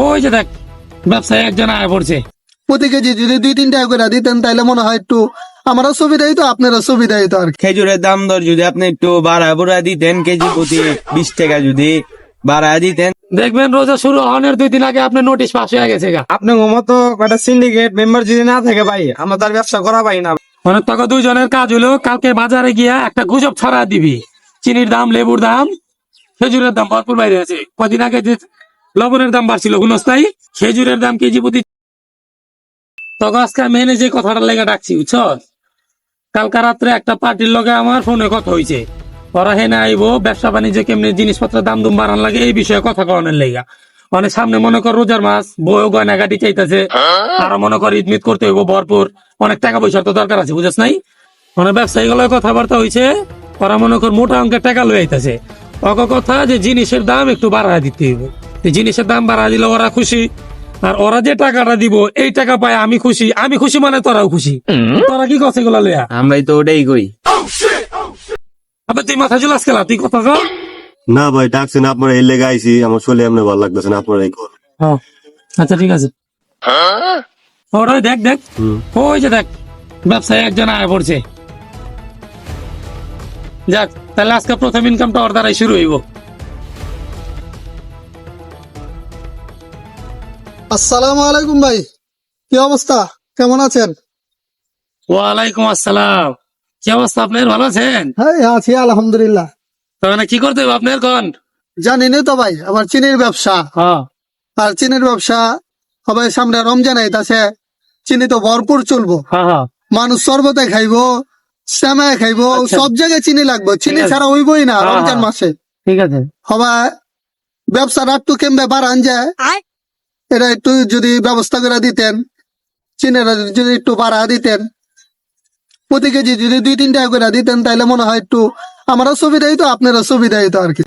ওই যে দেখ ব্যবসায়ী একজন আয় পড়ছে। প্রতি কেজি যদি দুই তিন টাকা করে দিতেন তাহলে মনে হয় একটু আমারও সুবিধা হইতো আপনারও সুবিধা হইতো আর কি। খেজুরের দাম দর যদি আপনি একটু বাড়া বুড়া দিতেন কেজি প্রতি বিশ টাকা যদি বাড়া দিতেন। দেখবেন রোজা শুরু হওয়ার দুই দিন আগে আপনার নোটিশ পাস হয়ে গেছে গা। আপনার মতো একটা সিন্ডিকেট মেম্বার যদি না থাকে ভাই আমরা তার ব্যবসা করা পাই না। মানে তোকে দুইজনের কাজ হলো কালকে বাজারে গিয়া একটা গুজব ছড়া দিবি। চিনির দাম লেবুর দাম খেজুরের দাম ভরপুর বাইরে আছে। কদিন আগে যে লবণের দাম বাড়ছিল গুণস্থায়ী খেজুরের দাম কেজি প্রতি তখন আজকে আমি এনে যে কথাটা লেগে ডাকছি, বুঝছ? কালকা রাত্রে একটা পার্টির লগে আমার ফোনে কথা হয়েছে ওরা হেনে আইবো, ব্যবসা বাণিজ্য কেমনি জিনিসপত্রের দাম দুম বাড়ান লাগে, এই বিষয়ে কথা কনের লেগা। অনেক সামনে মনে কর রোজার মাস, বউ গয়নাগাটি চাইতেছে, আরও মনে কর ইদমিত করতে হইব ভরপুর, অনেক টাকা পয়সার তো দরকার আছে, বুঝছ নাই? মানে ব্যবসায়ীগুলোর কথাবার্তা হয়েছে ওরা মনে কর মোটা অঙ্কের টাকা লয়ে আইতাছে। অক কথা যে জিনিসের দাম একটু বাড়ায় দিতে হইব। জিনিসের দাম বাড়ায় দিলে ওরা খুশি। আর ওরা যে টাকাটা দিব এই টাকা পায় আমি খুশি। আমি খুশি মানে তোরাও খুশি। তোরা কি কথা এগুলা লইয়া? আমরাই তো ওটাই করি। আবার তুই মাথা চুলাস খেলা তুই কথা কর না ভাই ডাকছেন আপনারা এই লেগে আইসি আমার চলে এমনি ভালো লাগতেছে না আপনারা এই কর হ্যাঁ, আচ্ছা ঠিক আছে। ওরা দেখ দেখ। ওই যে দেখ ব্যবসায়ী একজন আয় পড়ছে। যাক তাহলে আজকে প্রথম ইনকামটা ওর দ্বারাই শুরু হইব। আসসালামু আলাইকুম ভাই। কি অবস্থা? কেমন আছেন? ওয়ালাইকুম আসসালাম। কি অবস্থা আপনার? ভালো আছেন? হ্যাঁ আছি আলহামদুলিল্লাহ। তাহলে কি করতে হবে আপনার কোন জানিনি তো ভাই আমার চিনির ব্যবসা। হ্যাঁ। আর চিনির ব্যবসা সবাই সামনে রমজান আইতাছে চিনি তো ভরপুর চলবো। হ্যাঁ হ্যাঁ। মানুষ শরবতে খাইবো শ্যামায় খাইবো আচ্ছা। সব জায়গায় চিনি লাগবে। চিনি ছাড়া হইবই না রমজান। মাসে। ঠিক আছে। সবাই ব্যবসার একটু কেমবে বাড়ান যায়। এটা একটু যদি ব্যবস্থা করে দিতেন, চিনের যদি একটু বাড়া দিতেন, প্রতি কেজি যদি দুই তিন টাকা করে দিতেন, তাহলে মনে হয় একটু আমারও সুবিধা হইতো, আপনারও সুবিধা হইতো আর কি।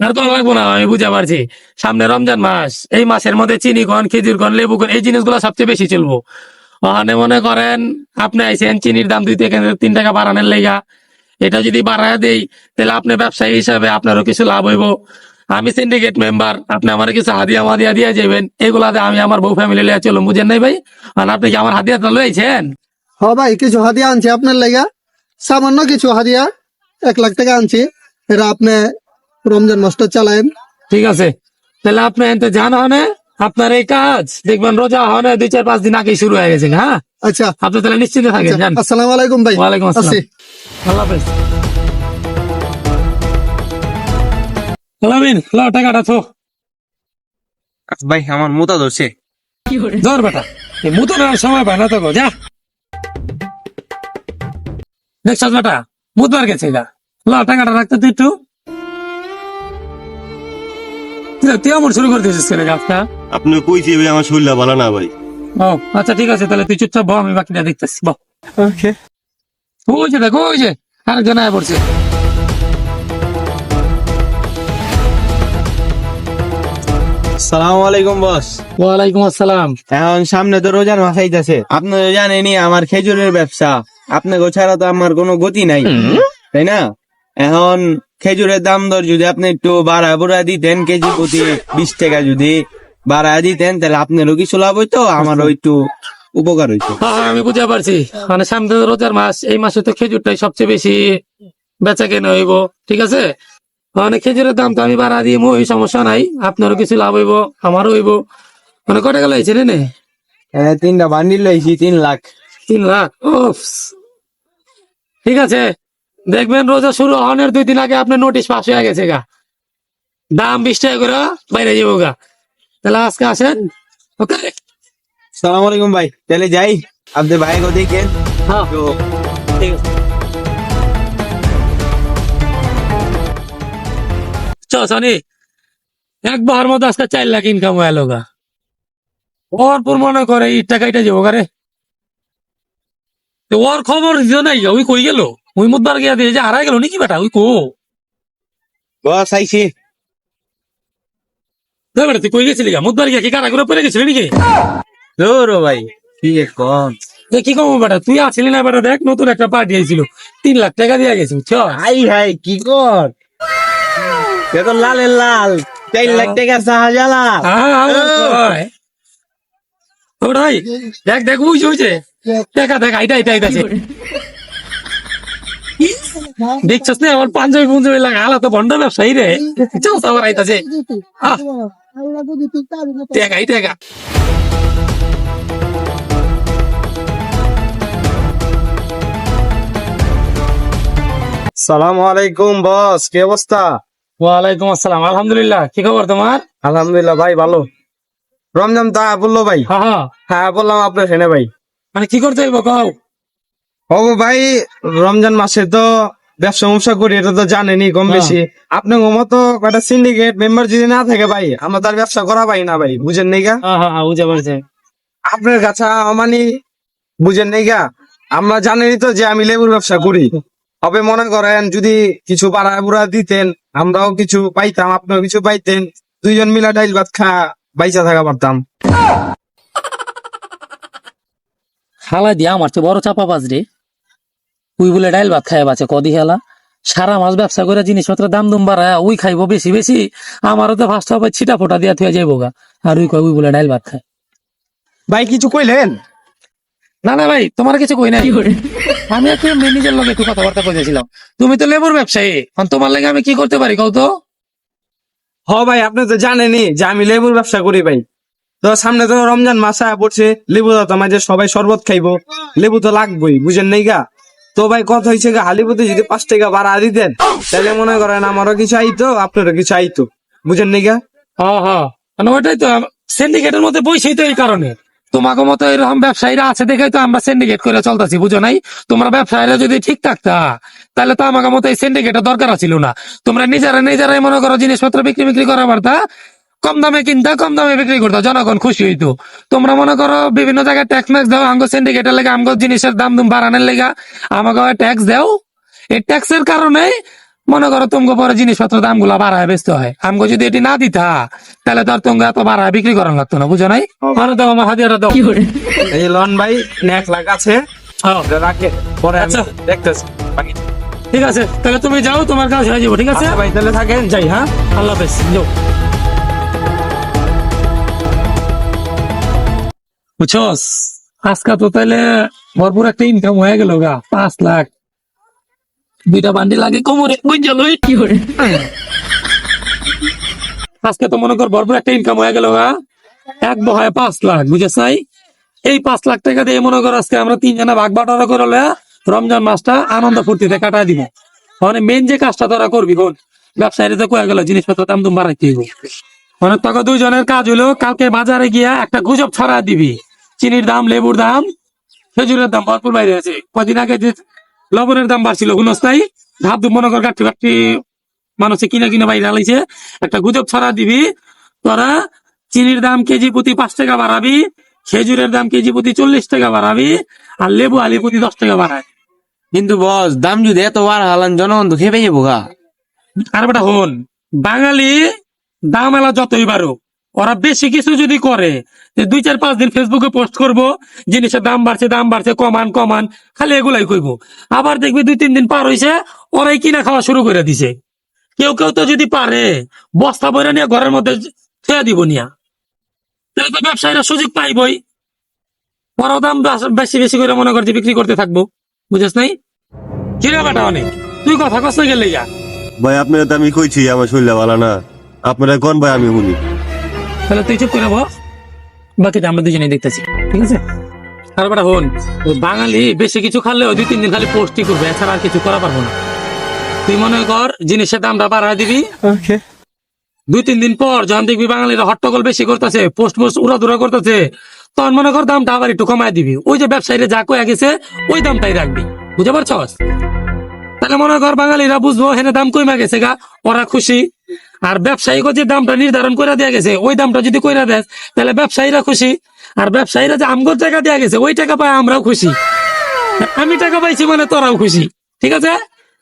আর কোনো লাগবো না আমি বুঝতে পারছি। সামনে রমজান মাস, এই মাসের মধ্যে চিনি কন, খেজুর কন, লেবু কন, এই জিনিসগুলো সবচেয়ে বেশি চলবো। ওখানে মনে করেন, আপনি আইসেন চিনির দাম দুই থেকে তিন টাকা বাড়ানোর লেগা। এটা যদি বাড়ায় দেই, তাহলে আপনি ব্যবসায়ী হিসাবে আপনারও কিছু লাভ হইব। আমি সিন্ডিকেট মেম্বার আপনি আমার কিছু হাদিয়া মাদিয়া দিয়ে যাবেন এগুলাতে আমি আমার বউ ফ্যামিলি লিয়ে চলুন বুঝেন নাই ভাই আর আপনি কি আমার হাদিয়াটা লইছেন হ ভাই কিছু হাদিয়া আনছি আপনার লেগা সামান্য কিছু হাদিয়া এক লাখ টাকা আনছি এটা আপনি রমজান মাসটা চালায়েন ঠিক আছে তাহলে আপনি এনতে জান হনে আপনার এই কাজ দেখবেন রোজা হনে দুই চার পাঁচ দিন আগে শুরু হয়ে গেছে হ্যাঁ আচ্ছা আপনি তাহলে নিশ্চিন্তে থাকেন যান আসসালামু আলাইকুম ভাই ওয়ালাইকুম আসসালাম আসি। আল্লাহ হাফেজ লামিন ল টাকাটা থো ভাই আমার মোতা ধরছে। ধর বেটা এই মুতো নেওয়ার সময় পায় না তো গো, যা। দেখছস বেটা বুধবার গেছে গা। ল টাকাটা রাখতে তুই একটু। তুই- তুই আমার শুরু করে দিয়েছিস কেন গাছটা? আপনি কইছি ভাই আমার শরীরটা ভালো না ভাই। ও আচ্ছা ঠিক আছে তাহলে তুই চুপচাপ আমি বাকিটা দেখতেছি বহ ওকে ওই যে দেখো ওই যে আরেকজন আয় পড়ছে। সালাম আলাইকুম বস। ওয়ালাইকুম আসসালাম। এখন সামনে তো রোজার মাস আইতাছে আপনি তো জানেনই আমার খেজুরের ব্যবসা। আপনাকে ছাড়া তো আমার কোনো গতি নাই। তাই না? এখন খেজুরের দাম দর যদি আপনি একটু বাড়া বুড়া দিতেন কেজি প্রতি বিশ টাকা যদি বাড়া দিতেন তাহলে আপনারও কিছু লাভ হইতো আমারও একটু উপকার হইতো। হ্যাঁ আমি বুঝতে পারছি। মানে সামনে তো রোজার মাস এই মাসে তো খেজুরটাই সবচেয়ে বেশি বেচা কেনা হইব ঠিক আছে? মানে খেজুরের দাম তো আমি বাড়া দিয়ে ওই সমস্যা নাই। আপনারও কিছু লাভ হইব আমারও হইব। মানে কটা গেল হয়েছে নে? তিনটা বান্ডিল লইছি তিন লাখ। তিন লাখ? উফ ঠিক আছে। দেখবেন রোজা শুরু হওয়ার দুই দিন আগে আপনার নোটিশ পাস হয়ে গেছে গা। দাম বিশ টাকা করে বাইরে যাব গা। তাহলে আজকে আসেন ওকে? সালাম আলাইকুম ভাই। তাহলে যাই। আপনি ভাই গো দেখেন হ্যাঁ ঠিক আছে। চ সনি এক বাহার মধ্যে আজকে চার লাখ ইনকাম হয়ে গেল গা। ওর পর মনে করে এই টাকাইটা যাব তো ওর খবর দিও নাই ওই কই গেল? ওই মুদ্বার গিয়া দিয়ে যে হারাই গেল নাকি বেটা? ওই কো? বস আইছি। বেটা তুই কই গেছিলি গা? মুদ্বার গিয়া কি কারা করে পড়ে গেছিলি নাকি? ভাই আছে কম। কি কম বেটা তুই আসলি না বেটা দেখ নতুন একটা পার্টি আইছিল। তিন লাখ টাকা দিয়া গেছে বুঝছ? হাই হাই কি কর? এ তো লালের লাল। চার লাখ টাকা শাহজালা হ্যাঁ, হ্যাঁ, ওটাই দেখ দেখ বুঝছে দেখা দেখ আইটা আইটা আইতাছে দেখছস না আমার পাঞ্জাবি পুঞ্জাবি লাগা আলা তো ভন্ড ব্যবসায়ী রে। চল সবার আইতাছে। আই সালাম আলাইকুম বস। কি অবস্থা? ওয়ালাইকুম আসসালাম। আলহামদুলিল্লাহ। কি খবর তোমার? আলহামদুলিল্লাহ ভাই ভালো। রমজান তা বলল ভাই। হ্যাঁ হ্যাঁ হ্যাঁ বললাম আপনার সেনে ভাই। মানে কি করতে হইব কও? ও ভাই রমজান মাসে তো ব্যবসা ব্যবসা করি এটা তো জানেনি কম বেশি। আপনার মতো কটা সিন্ডিকেট মেম্বার যদি না থাকে ভাই আমরা তার ব্যবসা করা পাই না ভাই বুঝেন নাই গা? হ্যাঁ হ্যাঁ হ্যাঁ, বুঝতে পারছে। আপনার কাছে মানে বুঝেন নাই গা? আমরা জানেনই তো যে আমি লেবুর ব্যবসা করি। তবে মনে করেন যদি কিছু বুড়া দিতেন আমরাও কিছু পাইতাম আপনিও কিছু পাইতেন দুইজন মিলা ডাইল ভাত খা বাইচা থাকা পারতাম। হালা দিয়া আমার চেয়ে বড় চাপা বাজ রে। উই বলে ডাইল ভাত খাই বাঁচে কদি হেলা। সারা মাস ব্যবসা করে জিনিসপত্রের দাম দুম বাড়ায় উই খাইবো বেশি বেশি আমারও তো ফার্স্ট হবে ছিটা ফোটা দিয়া থুয়ে যাইবো গা। আর উই কয় উই বলে ডাইল ভাত খায় ভাই কিছু কইলেন? না না ভাই তোমার কিছু কই নাই। আমি একটু এমনি নিজের লগে একটু কথাবার্তা কইতেছিলাম। তুমি তো লেবুর ব্যবসায়ী এখন তোমার লাগে আমি কি করতে পারি কও তো? হ ভাই আপনি তো জানেনই যে আমি লেবুর ব্যবসা করি ভাই। তো সামনে তো রমজান মাস আয়া পড়ছে লেবু তো মাঝে সবাই শরবত খাইবো। লেবু তো লাগবেই বুঝেন নাই গা? তো ভাই কথা হয়েছে গা হালিপুতে যদি পাঁচ টাকা বাড়া দিতেন তাহলে মনে করেন আমারও কিছু আইতো আপনারও কিছু আইতো। বুঝেন নাই গা? হ্যাঁ হ্যাঁ মানে ওইটাই তো সিন্ডিকেটের মধ্যে বইছেই তো এই কারণে। তোমাকে মতো এরকম ব্যবসায়ীরা আছে দেখেই তো আমরা সিন্ডিকেট করে চলতেছি, বুঝো নাই? তোমরা ব্যবসায়ীরা যদি ঠিক থাকতা, তাহলে তো আমাকে মতো এই সিন্ডিকেটের দরকার ছিল না। তোমরা নিজেরা নিজেরাই মনে করো জিনিসপত্র বিক্রি বিক্রি করা পারতা কম দামে কিনতা, কম দামে বিক্রি করতো, জনগণ খুশি হইতো। তোমরা মনে করো বিভিন্ন জায়গায় ট্যাক্স ম্যাক্স দাও আমগো সিন্ডিকেটের লেগে আমগো জিনিসের দাম দুম বাড়ানোর লেগে আমাকে ট্যাক্স দাও। এই ট্যাক্সের কারণে মনে করো তোমাকে পরে জিনিসপত্র দামগুলা বাড়ায় বেচতে হয়। আমগো যদি এটি না দিতা তাহলে তো আর তোমাকে এত বাড়ায় বিক্রি করার লাগতো না বুঝো নাই? মানে দাও আমার হাতিয়ারটা দাও। এই লন ভাই এক লাখ আছে। এটা রাখে পরে আচ্ছা। দেখতেছি। ঠিক আছে তাহলে তুমি যাও তোমার কাজ হয়ে যাব ঠিক আছে? আচ্ছা ভাই তাহলে থাকেন। যাই হ্যাঁ? আল্লাহ হাফেজ যাও। বুঝছস? আজকে তো তাহলে ভরপুর একটা ইনকাম হয়ে গেল গা পাঁচ লাখ। দুইটা বান্ডি লাগে কোমরে বুঝছ লই? কি করে? আজকে তো মনে কর ভরপুর একটা ইনকাম হয়ে গেল গা এক বহায় পাঁচ লাখ বুঝেছ নাই? এই পাঁচ লাখ টাকা দিয়ে মনে কর আজকে আমরা তিনজনে ভাগ বাটোয়ারা করে রমজান মাসটা আনন্দ ফুর্তিতে কাটাই দিব। মানে মেন যে কাজটা তোরা করবি কোন ব্যবসায়ীরা তো কয়ে গেল জিনিসপত্র দাম তুমি বাড়াইতে হইব। মানে তোকে দুইজনের কাজ হলো কালকে বাজারে গিয়া একটা গুজব ছড়া দিবি। চিনির দাম লেবুর দাম খেজুরের দাম ভরপুর বাইরে আছে। কদিন আগে যে লবণের দাম বাড়ছিল গুণস্থায়ী ধাপ ধুপ মনে কর কাটতে কাটতে মানুষে কিনা কিনা বাইরে আলাইছে একটা গুজব ছড়া দিবি তোরা চিনির দাম কেজি প্রতি পাঁচ টাকা বাড়াবি খেজুরের দাম কেজি প্রতি চল্লিশ টাকা বাড়াবি আর লেবু আলি প্রতি দশ টাকা বাড়ায়। কিন্তু বস দাম যদি এত বার হালান জনগণ তো খেয়ে যাব গা। আর বেটা হন বাঙালি দাম এলা যতই বাড়ুক ওরা বেশি কিছু যদি করে, যে দুই চার পাঁচ দিন ফেসবুকে পোস্ট করব, জিনিসের দাম বাড়ছে দাম বাড়ছে, কমান কমান, খালি এগুলাই কইব। আবার দেখবি দুই তিন দিন পার হইছে, ওরাই কিনা খাওয়া শুরু করে দিছে। কেউ কেউ তো যদি পারে, বস্তা বইরা নিয়ে ঘরের মধ্যে থুয়া দিব নিয়া। তাহলে তো ব্যবসায়ীরা সুযোগ পাইবই। ওরাও দাম বেশি বেশি করে মনে করছে বিক্রি করতে থাকব। বুঝেছ নাই? কিরে বেটা অনেক? তুই কথা কষ্ট গেলে ভাই, আপনার তো আমি কইছি, আমার শরীরটা ভালো না। আপনারা কোন ভাই আমি শুনি তাহলে তুই চুপ করে বস বাকিটা আমরা দুজনেই দেখতেছি ঠিক আছে? আর বেটা হন বাঙালি বেশি কিছু খালে দুই তিন দিন খালি পোস্টই করবে এছাড়া আর কিছু করা পারব না। তুই মনে কর জিনিসের দামটা বাড়ায় দিবি। দুই তিন দিন পর যখন দেখবি বাঙালিরা হট্টগোল বেশি করতেছে পোস্ট পোস্ট উড়াধুরা করতেছে তখন মনে কর দামটা আবার একটু কমায় দিবি। ওই যে ব্যবসায়ীরা যা কয়ে গেছে ওই দামটাই রাখবি। বুঝতে পারছস? তাহলে মনে কর বাঙালিরা বুঝব হেনে দাম কমে গেছে গা ওরা খুশি। আর ব্যবসায়ী যে দামটা নির্ধারণ করে দেয়া গেছে, ওই দামটা যদি কইরা দেয়, তাহলে ব্যবসায়ীরা খুশি। আর ব্যবসায়ীরা যে আমগর টাকা দেয়া গেছে, ওই টাকা পায় আমরাও খুশি। আমি টাকা পাইছি মানে তোরাও খুশি। ঠিক আছে?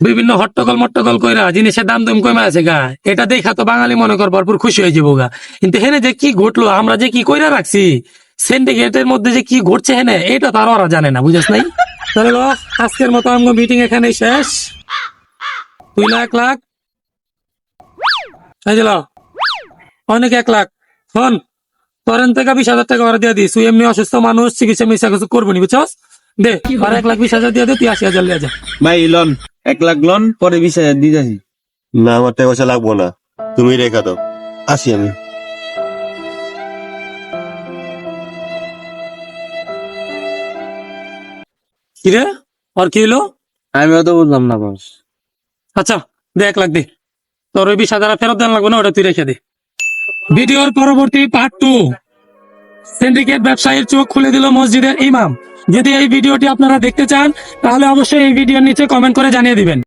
বিভিন্ন হট্টগোল মট্টগোল কইরা জিনিসের দাম দাম কমে আছে গা। এটা দেখা তো বাঙালি মনে কর ভরপুর খুশি হয়ে যাব গা। কিন্তু হেনে যে কি ঘটলো, আমরা যে কি কইরা রাখছি সিন্ডিকেটের মধ্যে যে কি ঘটছে হেনে, এটা তো আর ওরা জানে না, বুঝাস নাই? তাহলে আজকের মতো আমগো মিটিং এখানে শেষ। দুই লাখ লাখ। যে অনেক এক লাখ। শোন তরেন থেকে বিশ হাজার টাকা ওরা দিয়ে দিস। তুই এমনি অসুস্থ মানুষ চিকিৎসা মিশা কিছু করব নি বুঝছস? দে আর এক লাখ বিশ হাজার দিয়ে দে তুই আশি হাজার লিয়ে যা। ভাই লন এক লাখ লন পরে বিশ হাজার দিতেছি না আমার টাকা পয়সা লাগবো না। তুমি রেখা দাও। আসি আমি। কিরে আর কি হলো আমিও তো বুঝলাম না বস। আচ্ছা দে এক লাখ দে। তোর ওই বিশ হাজার ফেরত দেন লাগবে না, ওটা তুই রেখে দে। ভিডিওর পরবর্তী পার্ট টু সিন্ডিকেট ব্যবসায়ীর চোখ খুলে দিল মসজিদের ইমাম। যদি এই ভিডিওটি আপনারা দেখতে চান, তাহলে অবশ্যই এই ভিডিওর নিচে কমেন্ট করে জানিয়ে দিবেন।